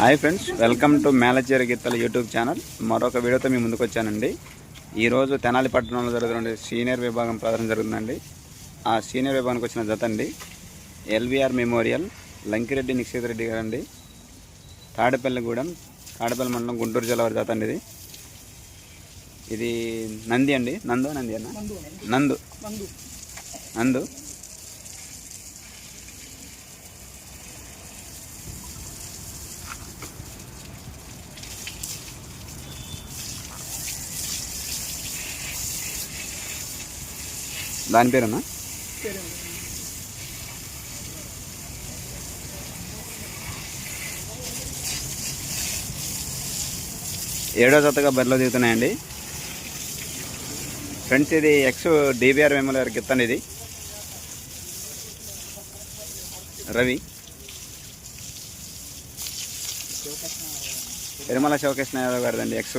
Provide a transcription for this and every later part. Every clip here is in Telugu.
Hi friends welcome to Melacheri Geethala YouTube channel మరొక వీడియోతో మీ ముందుకు వచ్చానండి. ఈరోజు తెనాలి పట్టణంలో జరుగుతున్న సీనియర్ విభాగం ప్రదర్శన జరుగుతుందండి. ఆ సీనియర్ విభాగానికి వచ్చిన జత అండి. ఎల్వీఆర్ మెమోరియల్ లంకిరెడ్డి నిక్షిత్ రెడ్డి గారండి. తాడపల్లిగూడెం తాడపల్లి మండలం గుంటూరు జిల్లా వారి జత అండి ఇది. ఇది నంది అండి. నందు నంది అన్న? నందు. నందు. దాని పేరేనా? ఏడో జతగా బరిలో దిగుతున్నాయండి. ఫ్రెండ్స్ ఇది ఎక్స్ డిబిఆర్ మెమోల గారికి ఇస్తాను ఇది. రవి. తిరుమల శివకృష్ణ యాదవ్ గారిదండి ఎక్స్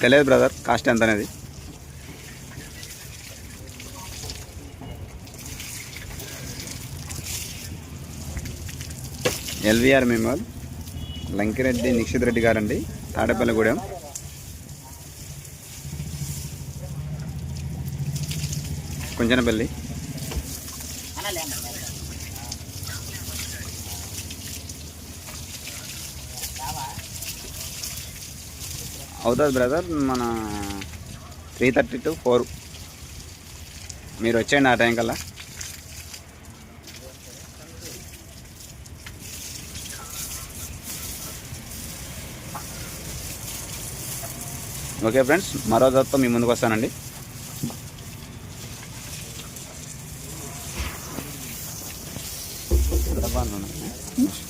తెలియదు బ్రదర్ కాస్ట్ ఎంత అనేది? ఎల్విఆర్ మెమోల్ లంకిరెడ్డి నిక్షిత్ రెడ్డి గారండి తాడేపల్లిగూడెం కొంచెనపల్లి అవుతుంది బ్రదర్ మన త్రీ థర్టీ టు ఫోర్ మీరు వచ్చేయండి ఆ టైం కల్లా. ఓకే ఫ్రెండ్స్ మరో జతతో మీ ముందుకు వస్తానండి. abandono. ¿eh?